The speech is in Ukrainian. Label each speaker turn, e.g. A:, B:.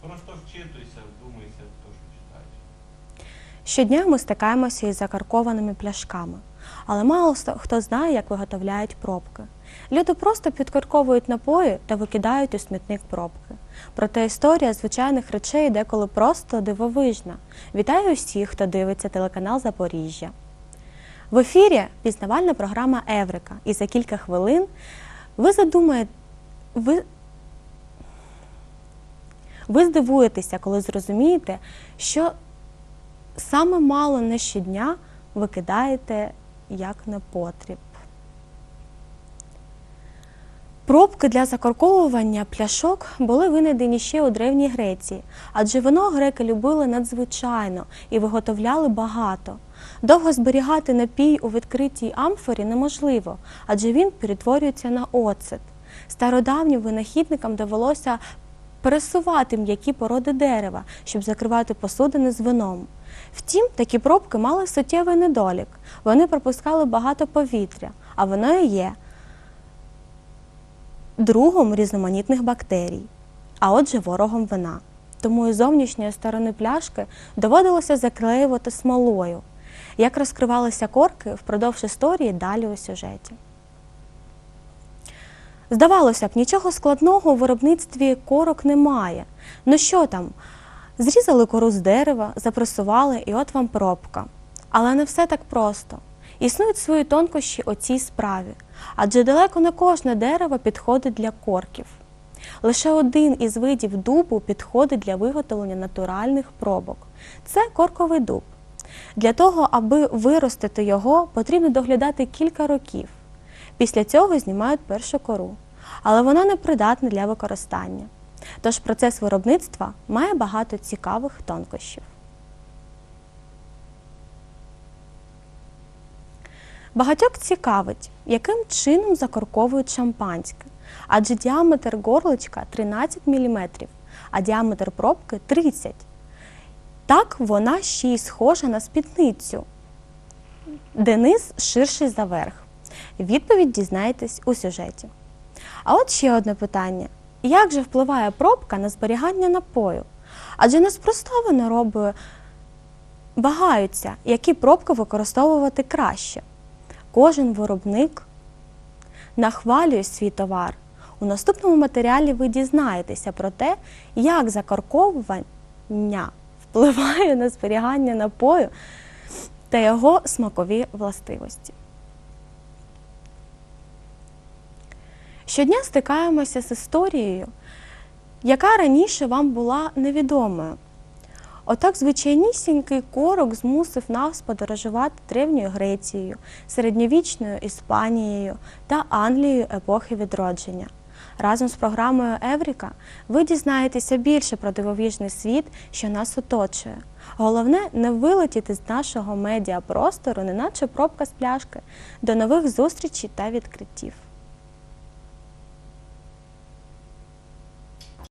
A: Просто вчитуйся, вдумайся в те, що читаєш.
B: Щодня ми стикаємося із закаркованими пляшками, але мало хто- знає, як виготовляють пробки. Люди просто підкарковують напої та викидають у смітник пробки. Проте історія звичайних речей деколи просто дивовижна. Вітаю усіх, хто дивиться телеканал Запоріжжя. В ефірі пізнавальна програма Еврика. І за кілька хвилин ви задумаєте. Ви ви здивуєтеся, коли зрозумієте, що саме мало не щодня ви кидаєте як на потріб. Пробки для закорковування пляшок були винайдені ще у Древній Греції, адже вино греки любили надзвичайно і виготовляли багато. Довго зберігати напій у відкритій амфорі неможливо, адже він перетворюється на оцет. Стародавнім винахідникам довелося пересувати м'які породи дерева, щоб закривати посудини з вином. Втім, такі пробки мали суттєвий недолік. Вони пропускали багато повітря, а воно і є другом різноманітних бактерій, а отже ворогом вина. Тому із зовнішньої сторони пляшки доводилося заклеювати смолою. Як розкривалися корки впродовж історії далі у сюжеті. Здавалося б, нічого складного у виробництві корок немає. Ну що там? Зрізали кору з дерева, запресували, і от вам пробка. Але не все так просто. Існують свої тонкощі у цій справі, адже далеко не кожне дерево підходить для корків. Лише один із видів дубу підходить для виготовлення натуральних пробок. Це корковий дуб. Для того, аби виростити його, потрібно доглядати кілька років. Після цього знімають першу кору, але вона не придатна для використання. Тож процес виробництва має багато цікавих тонкощів. Багатьох цікавить, яким чином закорковують шампанське, адже діаметр горличка 13 мм, а діаметр пробки 30 Так вона ще й схожа на спідницю, де низ ширший за верх. Відповідь дізнаєтесь у сюжеті. А от ще одне питання: як же впливає пробка на зберігання напою? Адже неспроста винороби вагаються, які пробки використовувати краще. Кожен виробник нахвалює свій товар. У наступному матеріалі ви дізнаєтеся про те, як закорковування впливає на зберігання напою та його смакові властивості. Щодня стикаємося з історією, яка раніше вам була невідомою. Отак звичайнісінький корок змусив нас подорожувати Древньою Грецією, середньовічною Іспанією та Англією епохи відродження. Разом з програмою Евріка ви дізнаєтеся більше про дивовижний світ, що нас оточує. Головне не вилетіти з нашого медіапростору, неначе пробка з пляшки. До нових зустрічей та відкриттів.